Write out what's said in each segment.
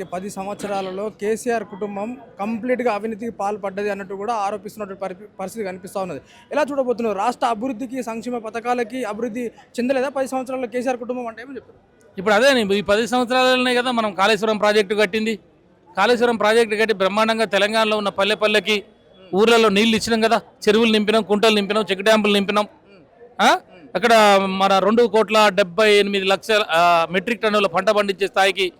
ఈ పది సంవత్సరాలలో కేసీఆర్ కుటుంబం కంప్లీట్గా అవినీతికి పాల్పడ్డది అన్నట్టు కూడా ఆరోపిస్తున్నటువంటి పరి- పరిస్థితి కనిపిస్తూ ఉన్నది. ఎలా చూడబోతున్నారు? రాష్ట్ర అభివృద్ధికి సంక్షేమ పథకాలకి అభివృద్ధి చెందలేదా? పది సంవత్సరాల్లో కేసీఆర్ కుటుంబం అంటే ఏమని చెప్పారు ఇప్పుడు అదే ఈ పది సంవత్సరాలనే కదా మనం కాళేశ్వరం ప్రాజెక్టు కట్టింది. కాళేశ్వరం ప్రాజెక్టు కట్టి బ్రహ్మాండంగా తెలంగాణలో ఉన్న పల్లె పల్లెకి ఊర్లలో నీళ్ళు ఇచ్చినాం కదా. చెరువులు నింపినాం కుంటలు నింపినాం చెక్ డ్యాంపులు నింపినాం. అక్కడ మన రెండు కోట్ల డెబ్బై ఎనిమిది లక్షల మెట్రిక్ టన్నుల పంట పండించే స్థాయికి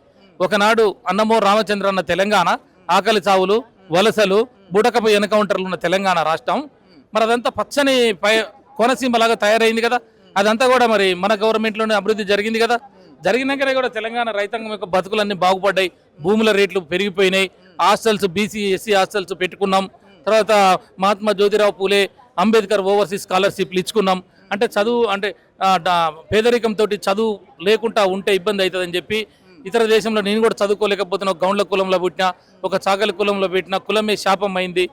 ఒకనాడు అన్నమో రామచంద్ర అన్న తెలంగాణ ఆకలి చావులు వలసలు బుడకపు ఎన్కౌంటర్లు ఉన్న తెలంగాణ రాష్ట్రం. మరి అదంతా పచ్చని పై కోనసీమలాగా తయారైంది కదా. అదంతా కూడా మరి మన గవర్నమెంట్లోనే అభివృద్ధి జరిగింది కదా. జరిగినాకనే కూడా తెలంగాణ రైతాంగం యొక్క బతుకులన్నీ బాగుపడ్డాయి. భూముల రేట్లు పెరిగిపోయినాయి. హాస్టల్స్ బీసీ ఎస్సీ హాస్టల్స్ పెట్టుకున్నాం. తర్వాత మహాత్మా జ్యోతిరావు పూలే అంబేద్కర్ ఓవర్సీస్ స్కాలర్షిప్లు ఇచ్చుకున్నాం. అంటే చదువు అంటే పేదరికంతో చదువు లేకుండా ఉంటే ఇబ్బంది అవుతుందని చెప్పి ఇతర దేశంలో నేను కూడా చదువుకోలేకపోతున్నా ఒక గౌండ్ల కులంలో పుట్టినా ఒక చాకలి కులంలో పెట్టినా కులమే శాపం అయింది.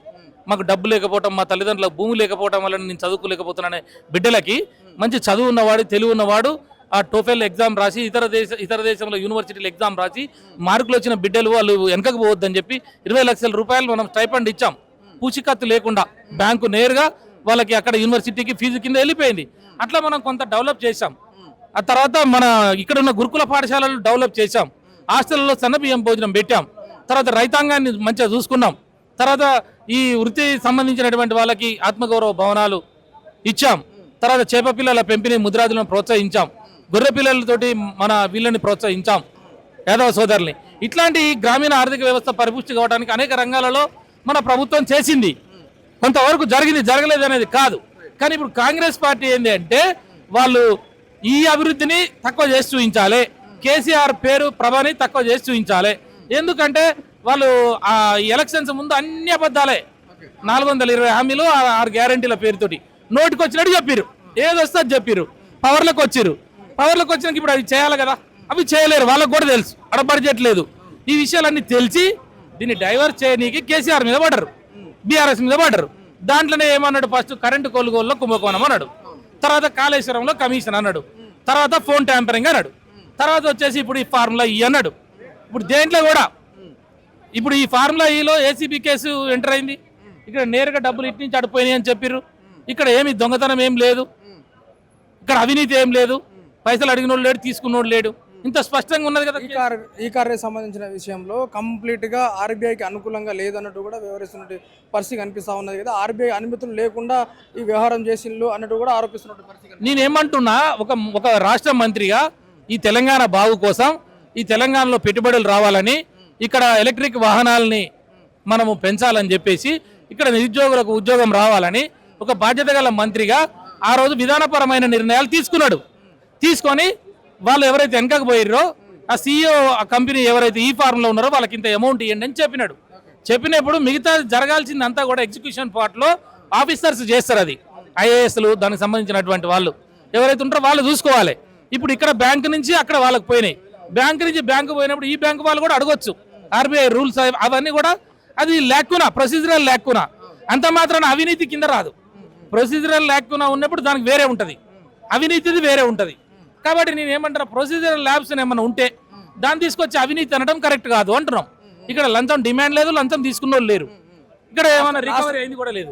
మాకు డబ్బు లేకపోవటం మా తల్లిదండ్రులకు భూమి లేకపోవటం వల్ల నేను చదువుకోలేకపోతున్నానే బిడ్డలకి మంచి చదువు ఉన్నవాడు తెలివి ఉన్నవాడు ఆ టోఫెల్ ఎగ్జామ్ రాసి ఇతర దేశ ఇతర దేశంలో యూనివర్సిటీలో ఎగ్జామ్ రాసి మార్కులు వచ్చిన బిడ్డలు వాళ్ళు వెనకకు పోవద్దని చెప్పి ఇరవై లక్షల రూపాయలు మనం స్టైపండ్ ఇచ్చాం. పూచికత్తు లేకుండా బ్యాంకు నేరుగా వాళ్ళకి అక్కడ యూనివర్సిటీకి ఫీజు కింద వెళ్ళిపోయింది. అట్లా మనం కొంత డెవలప్ చేశాం. ఆ తర్వాత మన ఇక్కడ ఉన్న గురుకుల పాఠశాలలు డెవలప్ చేశాం. హాస్టల్లో సన్నబియ్యం భోజనం పెట్టాం. తర్వాత రైతాంగాన్ని మంచిగా చూసుకున్నాం. తర్వాత ఈ వృత్తి సంబంధించినటువంటి వాళ్ళకి ఆత్మగౌరవ భవనాలు ఇచ్చాం. తర్వాత చేప పిల్లల పెంపిణీ ముద్రాదులను ప్రోత్సహించాం. గొర్రె పిల్లలతోటి మన వీళ్ళని ప్రోత్సహించాం. యాదవ సోదరుల్ని. ఇట్లాంటి గ్రామీణ ఆర్థిక వ్యవస్థ పరిపుష్టి కావడానికి అనేక రంగాలలో మన ప్రభుత్వం చేసింది. కొంతవరకు జరిగింది జరగలేదు అనేది కాదు. కానీ ఇప్పుడు కాంగ్రెస్ పార్టీ ఏంటి అంటే వాళ్ళు ఈ అభివృద్ధిని తక్కువ చేసి చూపించాలి. కేసీఆర్ పేరు ప్రభని తక్కువ చేసి చూపించాలి. ఎందుకంటే వాళ్ళు ఆ ఎలక్షన్స్ ముందు అన్ని అబద్ధాలే. నాలుగు వందల ఇరవై హామీలు ఆరు గ్యారంటీల పేరుతోటి. నోటికి వచ్చినట్టు చెప్పిరు ఏది వస్తే అది చెప్పారు పవర్లకు వచ్చారు పవర్లకు వచ్చినాక ఇప్పుడు అవి చేయాలి కదా. అవి చేయలేరు. వాళ్ళకి కూడా తెలుసు. అక్కడ బడ్జెట్ లేదు. ఈ విషయాలన్నీ తెలిసి దీన్ని డైవర్ట్ చేయనీకి కేసీఆర్ మీద పడరు బీఆర్ఎస్ మీద పడరు దాంట్లోనే ఏమన్నాడు ఫస్ట్ కరెంటు కొనుగోలులో కుంభకోణం అన్నాడు. తర్వాత కాళేశ్వరంలో కమిషన్ అన్నాడు. తర్వాత ఫోన్ ట్యాంపరింగ్ అన్నాడు. తర్వాత వచ్చేసి ఇప్పుడు ఈ ఫార్ములా ఈ అన్నాడు. ఇప్పుడు దేంట్లో కూడా ఇప్పుడు ఈ ఫార్ములా ఈలో ఏసీబీ కేసు ఎంటర్ అయింది. ఇక్కడ నేరుగా డబ్బులు ఇటు నుంచి అడిపోయినాయి అని చెప్పిర్రు. ఇక్కడ ఏమి దొంగతనం ఏం లేదు. ఇక్కడ అవినీతి ఏం లేదు. పైసలు అడిగినోడు లేడు తీసుకున్నోడు లేడు. ఇంత స్పష్టంగా ఉన్నది కదా ఈ కార్ ఈ కార్ సంబంధించిన విషయంలో కంప్లీట్గా ఆర్బీఐకి అనుకూలంగా లేదన్నట్టు కూడా వ్యవహరిస్తున్నట్టు పరిస్థితి కనిపిస్తూ ఉన్నది కదా. ఆర్బీఐ అనుమతులు లేకుండా ఈ వ్యవహారం చేసిండ్రు అన్నట్టు కూడా ఆరోపిస్తున్నట్టు పరిస్థితి. నేనేమంటున్నా ఒక ఒక రాష్ట్ర మంత్రిగా ఈ తెలంగాణ బాగు కోసం ఈ తెలంగాణలో పెట్టుబడులు రావాలని ఇక్కడ ఎలక్ట్రిక్ వాహనాలని మనము పెంచాలని చెప్పేసి ఇక్కడ నిరుద్యోగులకు ఉద్యోగం రావాలని ఒక బాధ్యత గల మంత్రిగా ఆ రోజు విధానపరమైన నిర్ణయాలు తీసుకున్నాడు. తీసుకొని వాళ్ళు ఎవరైతే వెనకకు పోయిర్రో ఆ సీఈఓ ఆ కంపెనీ ఎవరైతే ఈ ఫార్మ్లో ఉన్నారో వాళ్ళకి ఇంత అమౌంట్ ఇవ్వండి అని చెప్పినాడు. చెప్పినప్పుడు మిగతా జరగాల్సిందంతా కూడా ఎగ్జిక్యూషన్ పార్ట్లో ఆఫీసర్స్ చేస్తారు అది. ఐఏఎస్లు దానికి సంబంధించినటువంటి వాళ్ళు. ఎవరైతే ఉంటారో వాళ్ళు చూసుకోవాలి. ఇప్పుడు ఇక్కడ బ్యాంక్ నుంచి అక్కడ వాళ్ళకి పోయినాయి. బ్యాంక్ నుంచి బ్యాంకు పోయినప్పుడు ఈ బ్యాంక్ వాళ్ళు కూడా అడగొచ్చు. ఆర్బీఐ రూల్స్ అవన్నీ కూడా అది లేకునా ప్రొసీజరల్ లేకునా అంత మాత్రాన అవినీతి కింద రాదు. ప్రొసీజరల్ లేకునా ఉన్నప్పుడు దానికి వేరే ఉంటుంది. అవినీతిది వేరే ఉంటుంది. కాబట్టి నేను ఏమంటారా ప్రొసీజరల్ ల్యాబ్స్ ఏమన్నా ఉంటే దాన్ని తీసుకొచ్చి అవినీతి అనడం కరెక్ట్ కాదు అంటున్నాం. ఇక్కడ లంచం డిమాండ్ లేదు లంచం తీసుకున్న లేరు. ఇక్కడ ఏమైనా రికవరీ అయింది కూడా లేదు.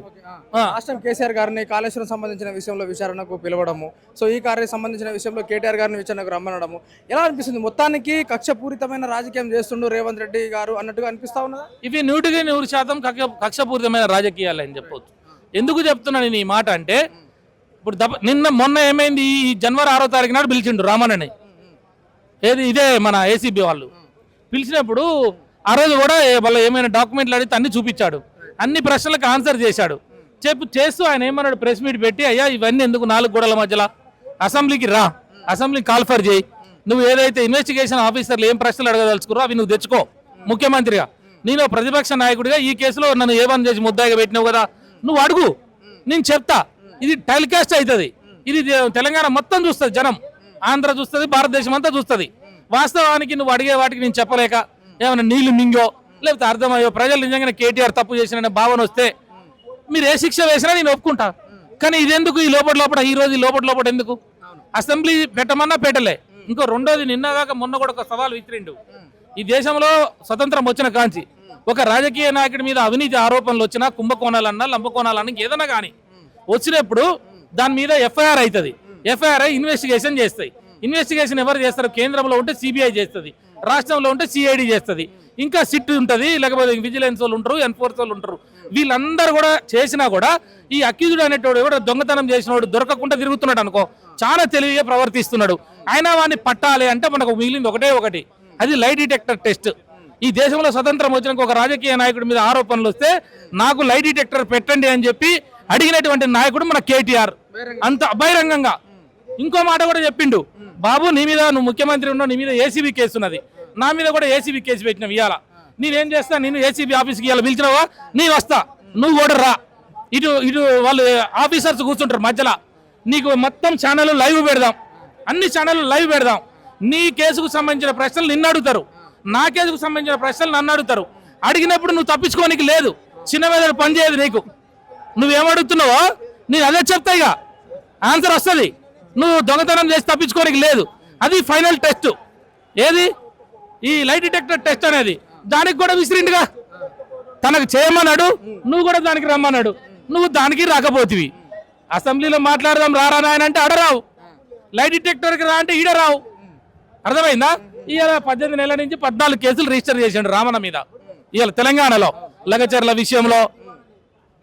రాష్ట్రం కేసీఆర్ గారిని కాళేశ్వరం సంబంధించిన విషయంలో విచారణకు పిలవడము. సో ఈ కార్యకు సంబంధించిన విషయంలో కేటీఆర్ గారిని విచారణకు రమ్మనడము. ఎలా అనిపిస్తుంది? మొత్తానికి కక్షపూరితమైన రాజకీయం చేస్తుండు రేవంత్ రెడ్డి గారు అన్నట్టుగా అనిపిస్తా ఉన్నదా? ఇవి నూటికి నూరు శాతం కక్ష కక్షపూరితమైన రాజకీయాలు అని చెప్పొచ్చు. ఎందుకు చెప్తున్నాను నేను ఈ మాట అంటే ఇప్పుడు దబ నిన్న మొన్న ఏమైంది? ఈ జనవరి ఆరో తారీఖు నాడు పిలిచిండు రామనని. ఏది? ఇదే మన ఏసీబీ వాళ్ళు. పిలిచినప్పుడు ఆ రోజు కూడా వాళ్ళ ఏమైనా డాక్యుమెంట్లు అడిగితే అన్ని చూపించాడు. అన్ని ప్రశ్నలకు ఆన్సర్ చేశాడు. చెప్పు చేస్తూ ఆయన ఏమన్నాడు? ప్రెస్ మీట్ పెట్టి అయ్యా ఇవన్నీ ఎందుకు నాలుగు గోడల మధ్యలో? అసెంబ్లీకి రా. అసెంబ్లీకి కాల్ఫర్ చేయి. నువ్వు ఏదైతే ఇన్వెస్టిగేషన్ ఆఫీసర్లు ఏం ప్రశ్నలు అడగదలుచుకురో అవి నువ్వు తెచ్చుకో. ముఖ్యమంత్రిగా. నేను ప్రతిపక్ష నాయకుడిగా ఈ కేసులో నన్ను ఏమని చేసి ముద్దాయిగా పెట్టినావు కదా? నువ్వు అడుగు. నేను చెప్తా. ఇది టెలికాస్ట్ అవుతుంది. ఇది తెలంగాణ మొత్తం చూస్తుంది జనం. ఆంధ్ర చూస్తుంది భారతదేశం అంతా చూస్తుంది. వాస్తవానికి నువ్వు అడిగే వాటికి నేను చెప్పలేక ఏమైనా నీళ్ళు మింగో లేకపోతే అర్థమయ్యో ప్రజలు నిజంగానే కేటీఆర్ తప్పు చేసిన భావన వస్తే మీరు ఏ శిక్ష వేసినా నేను ఒప్పుకుంటా. కానీ ఇదెందుకు ఈ లోపల లోపల ఈ రోజు ఈ లోపల లోపల ఎందుకు? అసెంబ్లీ పెట్టమన్నా పెట్టలే. ఇంకో రెండోది నిన్నగాక మొన్న కూడా ఒక సవాల్ విసిరిండు. ఈ దేశంలో స్వతంత్రం వచ్చిన కాంచి ఒక రాజకీయ నాయకుడి మీద అవినీతి ఆరోపణలు వచ్చినా కుంభకోణాలన్నా లంబకోణాలన్నా ఏదైనా కానీ వచ్చినప్పుడు దాని మీద ఎఫ్ఐఆర్ అవుతుంది. ఎఫ్ఐఆర్ ఇన్వెస్టిగేషన్ చేస్తాయి ఇన్వెస్టిగేషన్ ఎవరు చేస్తారు? కేంద్రంలో ఉంటే సిబిఐ చేస్తుంది. రాష్ట్రంలో ఉంటే సిఐడి చేస్తుంది. ఇంకా సిట్ ఉంటుంది లేకపోతే విజిలెన్స్ వాళ్ళు ఉంటారు ఎన్ఫోర్స్ వాళ్ళు ఉంటారు. వీళ్ళందరూ కూడా చేసినా కూడా ఈ అక్యూజుడు అనేటోడు ఎవడో దొంగతనం చేసినోడు దొరకకుండా తిరుగుతున్నాడు అనుకో చాలా తెలివిగా ప్రవర్తిస్తున్నాడు. అయినా వాడిని పట్టాలి అంటే మనకు మిగిలింది ఒకటే ఒకటి. అది లై డిటెక్టర్ టెస్ట్ ఈ దేశంలో స్వతంత్రం వచ్చినాక ఒక రాజకీయ నాయకుడి మీద ఆరోపణలు వస్తే నాకు లై డిటెక్టర్ పెట్టండి అని చెప్పి అడిగినటువంటి నాయకుడు మన కేటీఆర్. అంత బహిరంగంగా. ఇంకో మాట కూడా చెప్పిండు. బాబు నీ మీద నువ్వు ముఖ్యమంత్రి ఉన్నావు నీ మీద ఏసీబీ కేసు ఉన్నది. నా మీద కూడా ఏసీబీ కేసు పెట్టినావు ఇవాళ నేనేం చేస్తా? నేను ఏసీబీ ఆఫీస్కి ఇవాళ పిలిచినావా? నీ వస్తా. నువ్వు కూడా రా. ఇటు ఇటు వాళ్ళు ఆఫీసర్స్ కూర్చుంటారు మధ్యలో. నీకు మొత్తం ఛానల్ లైవ్ పెడదాం. అన్ని ఛానల్ లైవ్ పెడదాం. నీ కేసుకు సంబంధించిన ప్రశ్నలు నిన్ను అడుగుతారు. నా కేసుకు సంబంధించిన ప్రశ్నలు నన్ను అడుగుతారు. అడిగినప్పుడు నువ్వు తప్పించుకోనికి లేదు. చిన్న మీద పని చేయదు నీకు. నువ్వేమడుగుతున్నావో నేను అదే చెప్తా ఇక. ఆన్సర్ వస్తుంది. నువ్వు దొంగతనం చేసి తప్పించుకోనికి లేదు. అది ఫైనల్ టెస్ట్ ఏది? ఈ లైట్ డిటెక్టర్ టెస్ట్ అనేది. దానికి కూడా విసిరిండుగా. తనకు చేయమన్నాడు నువ్వు కూడా దానికి రమ్మన్నాడు. నువ్వు దానికి రాకపోతివి. అసెంబ్లీలో మాట్లాడదాం రారా నాయన అంటే అడరావు లైట్ డిటెక్టర్కి రా అంటే ఈడరావు అర్థమైందా? ఇవాళ పద్దెనిమిది నెలల నుంచి పద్నాలుగు కేసులు రిజిస్టర్ చేసిండు రామన్న మీద. ఇవాళ తెలంగాణలో లగచర్ల విషయంలో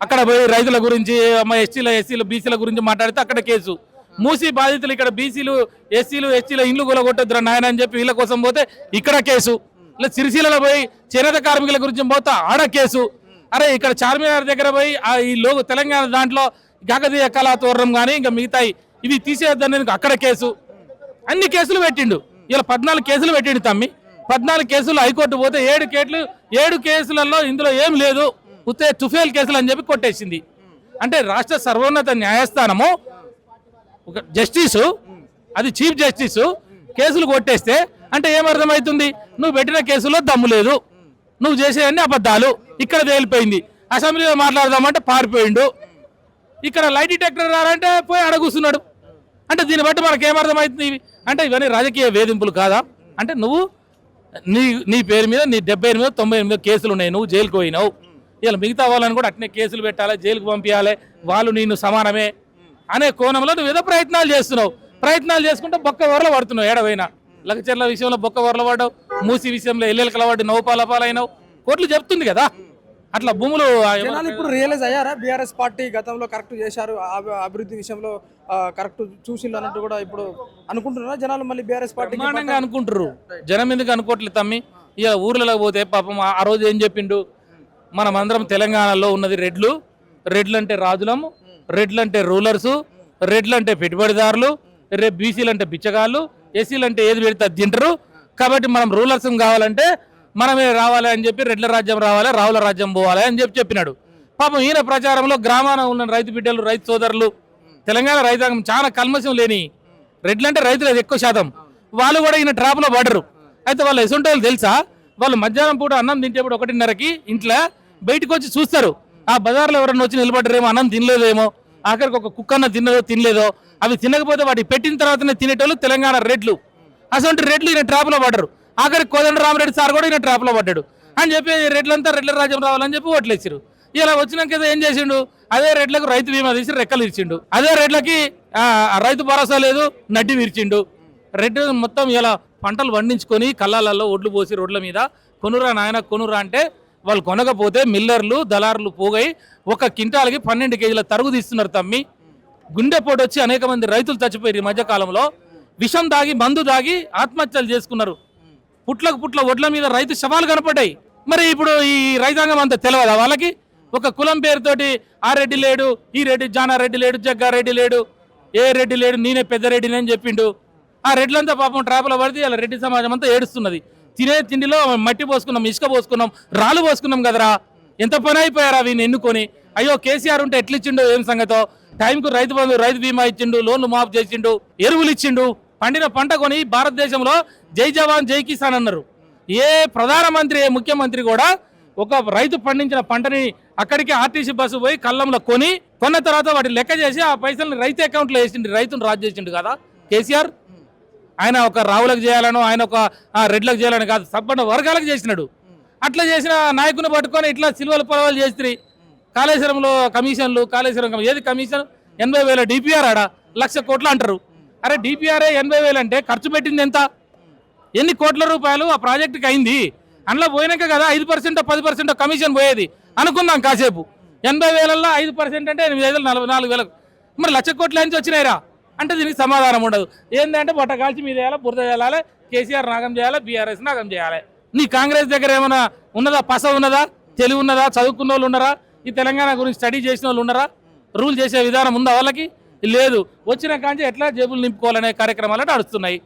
అక్కడ పోయి రైతుల గురించి ఎస్టీల ఎస్సీలు బీసీల గురించి మాట్లాడితే అక్కడ కేసు. మూసీ బాధితులు ఇక్కడ బీసీలు ఎస్సీలు ఎస్టీల ఇండ్లు కూలగొట్టొద్దురా నాయన అని చెప్పి వీళ్ళ కోసం పోతే ఇక్కడ కేసు. ఇలా సిరిసిలలో పోయి చేనేత కార్మికుల గురించి పోతే ఆడ కేసు. అరే ఇక్కడ చార్మినార్ దగ్గర పోయి ఆ ఈ లోగు తెలంగాణ దాంట్లో కాకతీయ కళాతోరణం కానీ ఇంకా మిగతాయి. ఇవి తీసేద్దని అక్కడ కేసు. అన్ని కేసులు పెట్టిండు. ఇలా పద్నాలుగు కేసులు పెట్టిండు తమ్మి. పద్నాలుగు కేసులు హైకోర్టు పోతే ఏడు కేట్లు ఏడు కేసులలో ఇందులో ఏం లేదు. ఉత్తే తుఫేల్ కేసులు అని చెప్పి కొట్టేసింది. అంటే రాష్ట్ర సర్వోన్నత న్యాయస్థానము ఒక జస్టిసు అది చీఫ్ జస్టిస్ కేసులు కొట్టేస్తే అంటే ఏమర్థమవుతుంది? నువ్వు పెట్టిన కేసులో దమ్ము లేదు. నువ్వు చేసేవన్నీ అబద్ధాలు. ఇక్కడ తేలిపోయింది. అసెంబ్లీలో మాట్లాడదామంటే పారిపోయిండు. ఇక్కడ లైట్ డిటెక్టర్ రారంటే పోయి అడగూస్తున్నాడు అంటే దీన్ని బట్టి మనకు ఏమర్థమవుతుంది? ఇవి? అంటే ఇవన్నీ రాజకీయ వేధింపులు కాదా? అంటే నువ్వు నీ నీ పేరు మీద నీ డెబ్బై ఎనిమిదో తొంభై ఎనిమిదో కేసులు ఉన్నాయి. నువ్వు జైలుకు పోయినావు. ఇలా మిగతా వాళ్ళని కూడా అట్నే కేసులు పెట్టాలి జైలుకు పంపించాలి వాళ్ళు నిన్ను సమానమే అనే కోణంలో నువ్వు ఏదో ప్రయత్నాలు చేస్తున్నావు. ప్రయత్నాలు చేసుకుంటే బొక్క వరల పడుతున్నావు ఏడవైనా. లగచర్ల విషయంలో బొక్క వరల పడ్డావు మూసి విషయంలో ఎల్లెలకల పడి నవ్వుపాల పాలైనావు కోర్టులు చెప్తుంది కదా. అట్లా భూములు ఇప్పుడు రియలైజ్ అయ్యారా? బీఆర్ఎస్ పార్టీ గతంలో కరెక్ట్ చేశారు అభి- అభివృద్ధి విషయంలో కరెక్ట్ చూసిండు అన్నట్టు కూడా ఇప్పుడు అనుకుంటున్నారా జనాలు మళ్ళీ బీఆర్ఎస్ బ్రహ్మాండంగా అనుకుంటారు జనం ఎందుకు అనుకోవట్లేదు తమ్మి? ఇక ఊర్లలో పోతే పాపం ఆ రోజు ఏం చెప్పిండు? మనమందరం తెలంగాణలో ఉన్నది రెడ్లు. రెడ్లు అంటే రాజులము రెడ్లు అంటే రూలర్సు రెడ్లు అంటే పెట్టుబడిదారులు రేపు బీసీలు అంటే బిచ్చగాళ్ళు ఎస్సీలు అంటే ఏది పెడితే అది తింటారు. కాబట్టి మనం రూలర్స్ కావాలంటే మనమే రావాలి అని చెప్పి రెడ్ల రాజ్యం రావాలి రావుల రాజ్యం పోవాలి అని చెప్పి చెప్పినాడు. పాపం ఈయన ప్రచారంలో గ్రామాన ఉన్న రైతు బిడ్డలు రైతు సోదరులు తెలంగాణ రైతాంగం చాలా కల్మషం లేని రెడ్లు అంటే రైతులు అది ఎక్కువ శాతం. వాళ్ళు కూడా ఈయన ట్రాప్లో పడరు. అయితే వాళ్ళు ఎసుంటే వాళ్ళు తెలుసా? వాళ్ళు మధ్యాహ్నం పూట అన్నం తింటేప్పుడు ఒకటిన్నరకి ఇంట్లో బయటకు వచ్చి చూస్తారు. ఆ బజార్లో ఎవరైనా వచ్చి నిలబడ్డరేమో అన్నం తినలేదేమో ఆఖరికి ఒక కుక్కన్న తిన్నదో తినలేదో అవి తినకపోతే వాటి పెట్టిన తర్వాతనే తినేటోళ్ళు తెలంగాణ రెడ్లు. అటువంటి రెడ్లు ఈయన ట్రాప్లో పడ్డారు. ఆఖరికి కోదండ రామరెడ్డి సార్ కూడా ఈయన ట్రాప్లో పడ్డాడు. అని చెప్పి రెడ్లంతా రెడ్ల రాజ్యం రావాలని చెప్పి ఓట్లేసారు ఇలా వచ్చినాక ఏం చేసిండు? అదే రెడ్లకు రైతు బీమా తీసి రెక్కలు ఇచ్చిండు అదే రెడ్లకి రైతు భరోసా లేదు నడ్డి విరిచిండు. రెడ్ మొత్తం ఇలా పంటలు పండించుకొని కళ్ళాలలో ఒడ్లు పోసి రోడ్ల మీద కొనురా నాయన కొనురా అంటే వాళ్ళు కొనకపోతే మిల్లర్లు దళారులు పోగై ఒక కింటాలకి పన్నెండు కేజీల తరుగు తీస్తున్నారు తమ్మి. గుండెపోటు వచ్చి అనేక మంది రైతులు చచ్చిపోయారు ఈ మధ్యకాలంలో విషం దాగి మందు దాగి ఆత్మహత్యలు చేసుకున్నారు. పుట్లకు పుట్ల ఒడ్ల మీద రైతు శవాలు కనపడ్డాయి. మరి ఇప్పుడు ఈ రైతాంగం అంత తెలియదా వాళ్ళకి? ఒక కులం పేరుతోటి ఆ రెడ్డి లేడు ఈ రెడ్డి జానారెడ్డి లేడు జగ్గారెడ్డి లేడు ఏ రెడ్డి లేడు నేనే పెద్ద రెడ్డిని అని చెప్పిండు. ఆ రెడ్లంతా పాపం ట్రాప్లో పడితే ఇలా రెడ్డి సమాజం అంతా ఏడుస్తున్నది. తినే తిండిలో మట్టి పోసుకున్నాం ఇసుక పోసుకున్నాం రాళ్ళు పోసుకున్నాం కదరా. ఎంత పని అయిపోయారా వీని ఎన్నుకొని? అయ్యో కేసీఆర్ ఉంటే ఎట్లా ఏం సంగతో? టైంకు రైతు బంధు రైతు బీమా ఇచ్చిండు లోన్లు మాఫ్ చేసిండు ఎరువులు ఇచ్చిండు పండిన పంట కొని భారతదేశంలో జై జవాన్ జై కిసాన్ అన్నారు. ఏ ప్రధానమంత్రి ఏ ముఖ్యమంత్రి కూడా ఒక రైతు పండించిన పంటని అక్కడికి ఆర్టీసీ బస్సు పోయి కళ్ళంలో కొని కొన్న తర్వాత వాటి లెక్క చేసి ఆ పైసల్ని రైతు అకౌంట్లో వేసిండు రైతును రాజు చేసిండు కదా కేసీఆర్. ఆయన ఒక రావులకు చేయాలను ఆయన ఒక రెడ్లకు చేయాలని కాదు సంపన్న వర్గాలకు చేసినాడు. అట్లా చేసిన నాయకుని పట్టుకొని ఇట్లా సిల్వలు పొలవాలు చేస్తుంది కాళేశ్వరంలో కమిషన్లు కాళేశ్వరం ఏది కమిషన్? ఎనభై వేల డిపిఆర్ ఆడ లక్ష కోట్లు అంటారు. అరే డిపిఆర్ఏ ఎనభై వేలు అంటే ఖర్చు పెట్టింది ఎంత? ఎన్ని కోట్ల రూపాయలు ఆ ప్రాజెక్టుకి అయింది? అందులో పోయినాక కదా ఐదు పర్సెంట్ పది పర్సెంట్ కమిషన్ పోయేది. అనుకుందాం కాసేపు. ఎనభై వేలల్లో ఐదు పర్సెంట్ అంటే ఎనిమిది ఐదు నలభై నాలుగు వేలకు. మరి లక్ష కోట్ల నుంచి వచ్చినాయిరా? అంటే దీనికి సమాధానం ఉండదు. ఏంటంటే బట్ట కాల్చి మీద చేయాలి బురద చేయాలి కేసీఆర్ నాగం చేయాలి బీఆర్ఎస్ నాగం చేయాలి? నీ కాంగ్రెస్ దగ్గర ఏమైనా ఉన్నదా? పస ఉన్నదా? తెలివి ఉన్నదా? చదువుకున్న వాళ్ళు ఉన్నారా? ఈ తెలంగాణ గురించి స్టడీ చేసిన వాళ్ళు ఉన్నారా? రూల్ చేసే విధానం ఉందా వాళ్ళకి? లేదు. వచ్చిన కాంచి ఎట్లా జేబులు నింపుకోవాలనే కార్యక్రమాలు నడుస్తున్నాయి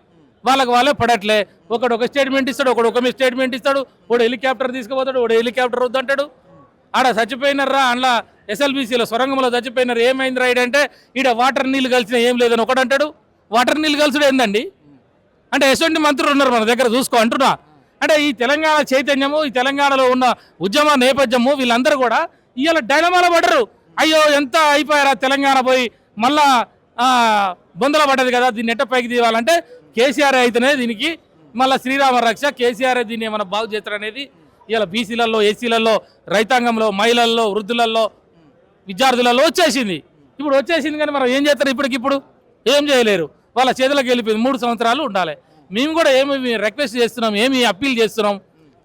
వాళ్ళకి వాళ్ళే పడట్లే. ఒకడు ఒక స్టేట్మెంట్ ఇస్తాడు ఒకడు ఒక స్టేట్మెంట్ ఇస్తాడు ఒకడు హెలికాప్టర్ తీసుకుపోతాడు ఒకడు హెలికాప్టర్ వద్దంటాడు. ఆడ చచ్చిపోయినారా అందులో ఎస్ఎల్బీసీలో సొరంగంలో చచ్చిపోయినారు. ఏమైంది రైడ్ అంటే ఈడ వాటర్ నీళ్ళు కలిసిన ఏం లేదని ఒకడు అంటాడు. వాటర్ నీళ్ళు కలిసిడు ఏందండి? అంటే ఎటువంటి మంత్రులు ఉన్నారు మన దగ్గర చూసుకో అంటున్నా. అంటే ఈ తెలంగాణ చైతన్యము ఈ తెలంగాణలో ఉన్న ఉద్యమ నేపథ్యము వీళ్ళందరూ కూడా ఇవాళ డైనమాలో పడరు అయ్యో ఎంత అయిపోయారా తెలంగాణ పోయి మళ్ళా బొందల పడ్డది కదా దీన్ని ఎట్ట పైకి తీయాలంటే కేసీఆర్ అయితేనే దీనికి మళ్ళీ శ్రీరామ రక్ష కేసీఆర్ దీన్ని ఏమైనా బాగు చేస్తారనేది ఇలా బీసీలలో ఎస్సీలలో రైతాంగంలో మహిళల్లో వృద్ధులలో విద్యార్థులలో వచ్చేసింది. ఇప్పుడు వచ్చేసింది కానీ మనం ఏం చేస్తారు ఇప్పటికిప్పుడు ఏం చేయలేరు. వాళ్ళ చేతులకు వెళ్ళిపోయింది. మూడు సంవత్సరాలు ఉండాలి. మేము కూడా ఏమి రిక్వెస్ట్ చేస్తున్నాం ఏమి అప్పీల్ చేస్తున్నాం?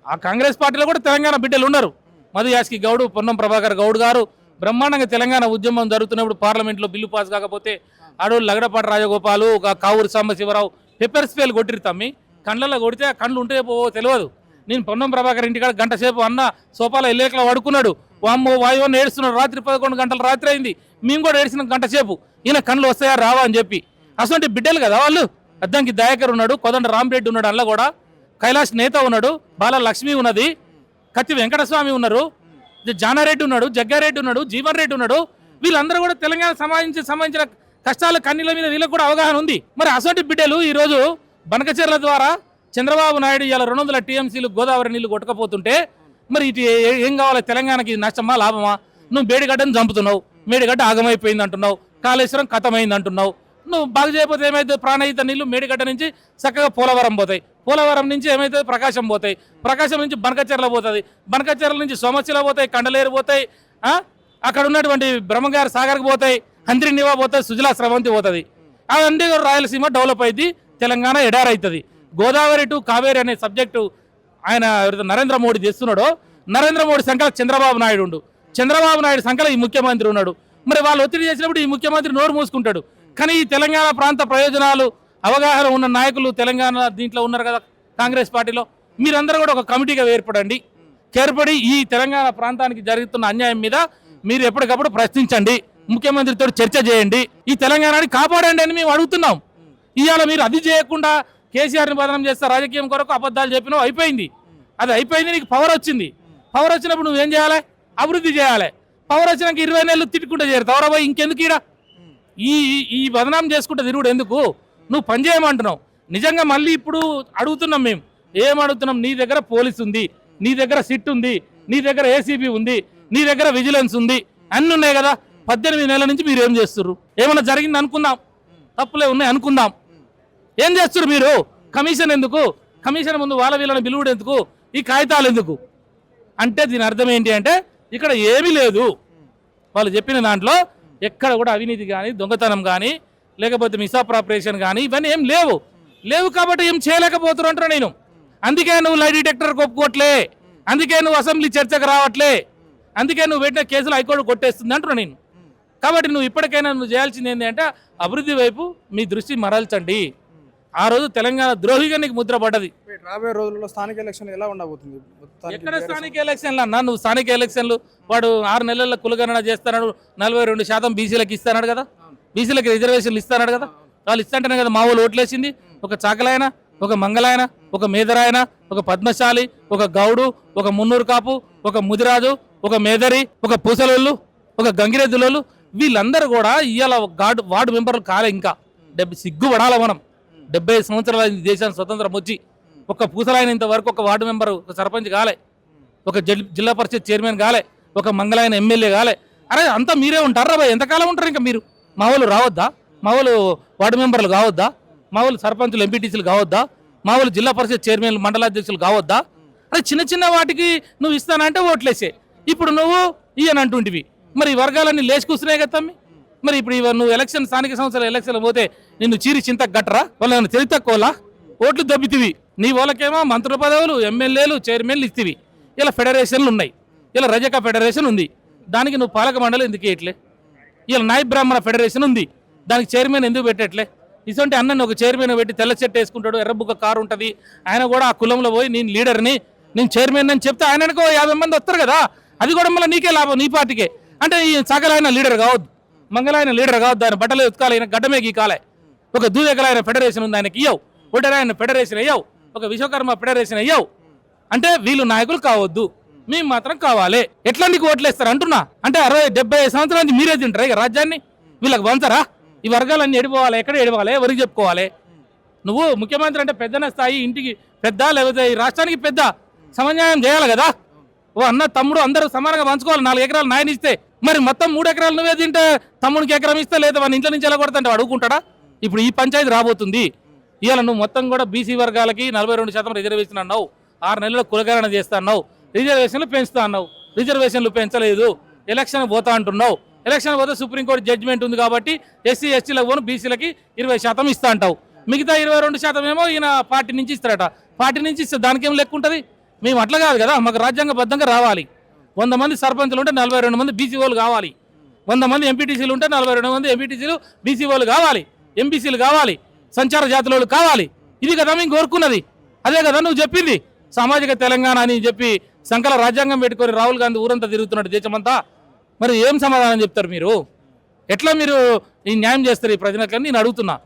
ఆ కాంగ్రెస్ పార్టీలో కూడా తెలంగాణ బిడ్డలు ఉన్నారు. మధు యాస్కి గౌడ్ పొన్నం ప్రభాకర్ గౌడ్ గారు బ్రహ్మాండంగా తెలంగాణ ఉద్యమం జరుగుతున్నప్పుడు పార్లమెంట్లో బిల్లు పాస్ కాకపోతే అడవులు లగడపాటి రాజగోపాలు ఒక కావూరు సాంబశివరావు పెప్పర్ స్పేల్ కొట్టిరు తమ్మి. కండ్లలో కొడితే ఆ కళ్ళు ఉంటే పోవో తెలియదు. నేను పొన్నం ప్రభాకర్ ఇంటికాడ గంట సేపు అన్న సోపాల ఎల్లేకలా పడుకున్నాడు. వామ్మో వాయువన్న ఏడుస్తున్నాడు. రాత్రి పదకొండు గంటల రాత్రి అయింది. మేము కూడా ఏడిసిన గంట సేపు. ఈయన కళ్ళు వస్తాయా రావా అని చెప్పి. అసలు బిడ్డలు కదా వాళ్ళు? అద్దంకి దయాకర్ ఉన్నాడు కొదండ రామరెడ్డి ఉన్నాడు అందులో కూడా. కైలాష్ నేత ఉన్నాడు బాల లక్ష్మి ఉన్నది. కత్తి వెంకటస్వామి ఉన్నారు. జానారెడ్డి ఉన్నాడు జగ్గారెడ్డి ఉన్నాడు జీవన్ రెడ్డి ఉన్నాడు. వీళ్ళందరూ కూడా తెలంగాణ సమాజించి సంబంధించిన కష్టాలు కన్నీల మీద వీళ్ళకి కూడా అవగాహన ఉంది. మరి అసోంటి బిడ్డలు ఈరోజు బనకచీరల ద్వారా చంద్రబాబు నాయుడు ఇలా రెండు వందల టీఎంసీలు గోదావరి నీళ్ళు కొట్టకపోతుంటే మరి ఇటు ఏ- ఏం కావాలి? తెలంగాణకి నష్టమా లాభమా? నువ్వు మేడిగడ్డను చంపుతున్నావు. మేడిగడ్డ ఆగమైపోయింది అంటున్నావు. కాళేశ్వరం కథమైంది అంటున్నావు. నువ్వు బాగు చేయకపోతే ఏమైతే ప్రాణహిత నీళ్ళు మేడిగడ్డ నుంచి చక్కగా పోలవరం పోతాయి. పోలవరం నుంచి ఏమైతే ప్రకాశం పోతాయి. ప్రకాశం నుంచి బనకచెర్ల పోతుంది. బనకచెర్ల నుంచి సోమశిల పోతాయి కండలేరు పోతాయి అక్కడ ఉన్నటువంటి బ్రహ్మగారి సాగర్కి పోతాయి హంద్రినివా పోతాయి సుజలా స్రవంతి పోతుంది. అవన్నీ కూడా రాయలసీమ డెవలప్ అయింది తెలంగాణ ఎడారైతుంది. గోదావరి టు కావేరి అనే సబ్జెక్టు ఆయన నరేంద్ర మోడీ చేస్తున్నాడో నరేంద్ర మోడీ సంకల చంద్రబాబు నాయుడు ఉండు. చంద్రబాబు నాయుడు సంకల ఈ ముఖ్యమంత్రి ఉన్నాడు. మరి వాళ్ళు ఒత్తిడి చేసినప్పుడు ఈ ముఖ్యమంత్రి నోరు మూసుకుంటాడు. కానీ ఈ తెలంగాణ ప్రాంత ప్రయోజనాలు అవగాహన ఉన్న నాయకులు తెలంగాణ దీంట్లో ఉన్నారు కదా కాంగ్రెస్ పార్టీలో. మీరందరూ కూడా ఒక కమిటీగా ఏర్పడండి. ఏర్పడి ఈ తెలంగాణ ప్రాంతానికి జరుగుతున్న అన్యాయం మీద మీరు ఎప్పటికప్పుడు ప్రశ్నించండి. ముఖ్యమంత్రితో చర్చ చేయండి. ఈ తెలంగాణని కాపాడండి అని మేము అడుగుతున్నాం. ఇవాళ మీరు అది చేయకుండా కేసీఆర్ని బదనం చేస్తే రాజకీయం కొరకు అబద్ధాలు చెప్పినావు అయిపోయింది. అది అయిపోయింది నీకు పవర్ వచ్చింది. పవర్ వచ్చినప్పుడు నువ్వేం చేయాలి? అభివృద్ధి చేయాలి. పవర్ వచ్చినాక ఇరవై నెలలు తిట్టుకుంటే చేరుతావు. రా ఇంకెందుకు ఈడ? ఈ ఈ- బదనాం చేసుకుంటే తిరుగుడు ఎందుకు? నువ్వు పని చేయమంటున్నావు. నిజంగా మళ్ళీ ఇప్పుడు అడుగుతున్నాం మేము. ఏం అడుగుతున్నాం? నీ దగ్గర పోలీస్ ఉంది. నీ దగ్గర సిట్ ఉంది. నీ దగ్గర ఏసీబీ ఉంది. నీ దగ్గర విజిలెన్స్ ఉంది. అన్ని ఉన్నాయి కదా. పద్దెనిమిది నెలల నుంచి మీరు ఏం చేస్తుర్రు? ఏమైనా జరిగింది అనుకుందాం తప్పులే ఉన్నాయి అనుకుందాం. ఏం చేస్తారు మీరు? కమిషన్ ఎందుకు? కమిషన్ ముందు వాళ్ళ వీళ్ళని పిలువుడు ఎందుకు? ఈ కాగితాలు ఎందుకు? అంటే దీని అర్థం ఏంటి అంటే ఇక్కడ ఏమీ లేదు. వాళ్ళు చెప్పిన దాంట్లో ఎక్కడ కూడా అవినీతి కానీ దొంగతనం కానీ లేకపోతే మిస్అప్రాపరేషన్ కానీ ఇవన్నీ ఏం లేవు. లేవు కాబట్టి ఏం చేయలేకపోతున్నా అంటున్నా నేను. అందుకే నువ్వు లై డిటెక్టర్ ఒప్పుకోవట్లే అందుకే నువ్వు అసెంబ్లీ చర్చకు రావట్లే. అందుకే నువ్వు పెట్టిన కేసులు హైకోర్టు కొట్టేస్తుంది అంటున్నా నేను. కాబట్టి నువ్వు ఇప్పటికైనా నువ్వు చేయాల్సింది ఏంటంటే అభివృద్ధి వైపు మీ దృష్టి మరల్చండి. ఆ రోజు తెలంగాణ ద్రోహిగా నీకు ముద్ర పడ్డది. రాబోయే రోజుల్లో స్థానిక ఎలక్షన్ ఎలా ఉండబోతుంది? ఎక్కడ స్థానిక ఎలక్షన్లు అన్నా? నువ్వు స్థానిక ఎలక్షన్లు వాడు ఆరు నెలల కులగణన చేస్తాడు నలభై రెండు శాతం బీసీలకు ఇస్తాడు కదా? బీసీలకు రిజర్వేషన్లు ఇస్తాడు కదా? వాళ్ళు ఇస్తాంటేనే కదా మా వాళ్ళు ఓట్లేసింది. ఒక చాకలాయన ఒక మంగళాయన ఒక మేదరాయన ఒక పద్మశాలి ఒక గౌడు ఒక మున్నూరు కాపు ఒక ముదిరాజు ఒక మేదరి ఒక పూసలోళ్ళు ఒక గంగిరెద్దులోళ్ళు వీళ్ళందరూ కూడా ఇవాళ గార్డు వార్డు మెంబర్లు కాలే ఇంకా. డెబ్బై సిగ్గు పడాల మనం. డెబ్బై సంవత్సరాల దేశానికి స్వతంత్రం వచ్చి ఒక పూసలైన ఇంతవరకు ఒక వార్డు మెంబర్ ఒక సర్పంచ్ కాలే ఒక జిల్లా పరిషత్ చైర్మన్ కాలే ఒక మంగళాయన ఎమ్మెల్యే కాలే. అరే అంతా మీరే ఉంటారా బాయ్ ఎంతకాలం ఉంటారు ఇంకా మీరు? మా వాళ్ళు రావద్దా? మా వాళ్ళు వార్డు మెంబర్లు కావద్దా? మా వాళ్ళు సర్పంచులు ఎంపీటీసీలు కావద్దా? మా వాళ్ళు జిల్లా పరిషత్ చైర్మన్లు మండలాధ్యక్షులు కావద్దా? అరే చిన్న చిన్న వాటికి నువ్వు ఇస్తానంటే ఓట్లేసే. ఇప్పుడు నువ్వు ఈయన అంటుంటివి. మరి ఈ వర్గాలన్నీ లేచి కూర్చున్నాయి కదా తమ్మి. మరి ఇప్పుడు ఇవ- నువ్వు ఎలక్షన్ స్థానిక సంస్థల ఎలక్షన్ పోతే నిన్ను చీరి చింత గట్టరా వాళ్ళని తెలివి తక్కువలా ఓట్లు దబ్బితివి. నీ వాళ్ళకేమో మంత్రి పదవులు ఎమ్మెల్యేలు చైర్మన్లు ఇస్తివి ఇలా ఫెడరేషన్లు ఉన్నాయి. ఇలా రజక ఫెడరేషన్ ఉంది. దానికి నువ్వు పాలక మండలి ఎందుకు ఇయట్లే ఇలా నాయ బ్రాహ్మణ ఫెడరేషన్ ఉంది. దానికి చైర్మన్ ఎందుకు పెట్టట్లే? ఇటువంటి అన్నని ఒక చైర్మన్ పెట్టి తెల్ల చెట్టు వేసుకుంటాడు ఎర్రబుగ్గ కారు ఉంటుంది. ఆయన కూడా ఆ కులంలో పోయి నేను లీడర్ని నేను చైర్మన్ అని చెప్తే ఆయనకు యాభై మంది వస్తారు కదా? అది కూడా మళ్ళీ నీకే లాభం నీ పార్టీకే. అంటే ఈ సకలైన లీడర్ కావద్దు. మంగళాయన లీడర్ కావద్దు ఆయన బట్టలు ఎత్తుకాలి ఆయన గడ్డమే గీకాలే ఒక దూదెకలైన ఫెడరేషన్ ఉంది ఆయనకి ఇయ్యవు. ఒడ్డరాయన ఫెడరేషన్ అయ్యావు. ఒక విశ్వకర్మ ఫెడరేషన్ అయ్యావు. అంటే వీళ్ళు నాయకులు కావద్దు. మేము మాత్రం కావాలి. ఎట్లా నీకు ఓట్లేస్తారు అంటున్నా? అంటే అరవై డెబ్బై ఐదు సంవత్సరాల నుంచి మీరే తింటారా ఇక రాజ్యాన్ని? వీళ్ళకి వంచరా? ఈ వర్గాలన్నీ ఎడిపోవాలి ఎక్కడ ఎడవాలి ఎవరికి చెప్పుకోవాలి? నువ్వు ముఖ్యమంత్రి అంటే పెద్దన స్థాయి ఇంటికి పెద్ద లేకపోతే ఈ రాష్ట్రానికి పెద్ద సమన్యాయం చేయాలి కదా? ఓ అన్న తమ్ముడు అందరూ సమానంగా పంచుకోవాలి. నాలుగు ఎకరాలు నాయన ఇస్తే మరి మొత్తం మూడు ఎకరాలు నువ్వే తింటే తమ్ముడికి ఎకరం ఇస్తే లేదా వాళ్ళ ఇంట్లో నుంచి ఎలా కొడతా అంటే అడుగుకుంటాడా ఇప్పుడు ఈ పంచాయతీ రాబోతుంది. ఇవాళ నువ్వు మొత్తం కూడా బీసీ వర్గాలకి నలభై రెండు శాతం రిజర్వేషన్ అన్నావు. ఆరు నెలల కులకరణ చేస్తా అన్నావు. రిజర్వేషన్లు పెంచుతా అన్నావు. రిజర్వేషన్లు పెంచలేదు. ఎలక్షన్ పోతా అంటున్నావు. ఎలక్షన్ పోతే సుప్రీంకోర్టు జడ్జిమెంట్ ఉంది కాబట్టి ఎస్సీ ఎస్టీలకు పోను బీసీలకి ఇరవై శాతం ఇస్తా అంటావు. మిగతా ఇరవై రెండు శాతం ఏమో ఈయన పార్టీ నుంచి ఇస్తారట పార్టీ నుంచి ఇస్తే దానికేం లెక్క ఉంటుంది? మేము అట్లా కాదు కదా. మాకు రాజ్యాంగబద్ధంగా రావాలి. వంద మంది సర్పంచులు ఉంటే నలభై రెండు మంది బీసీ వాళ్ళు కావాలి. వంద మంది ఎంపీటీసీలు ఉంటే నలభై రెండు మంది ఎంపీటీసీలు బీసీ వాళ్ళు కావాలి. ఎంపీసీలు కావాలి సంచార జాతుల కావాలి. ఇది కదా మేము కోరుకున్నది. అదే కదా నువ్వు చెప్పింది. సామాజిక తెలంగాణ అని చెప్పి సంకల రాజ్యాంగం పెట్టుకొని రాహుల్ గాంధీ ఊరంతా తిరుగుతున్నాడు దేశమంతా. మరి ఏం సమాధానం చెప్తారు మీరు? ఎట్లా మీరు ఈ న్యాయం చేస్తారు ఈ ప్రజలకని నేను అడుగుతున్నా.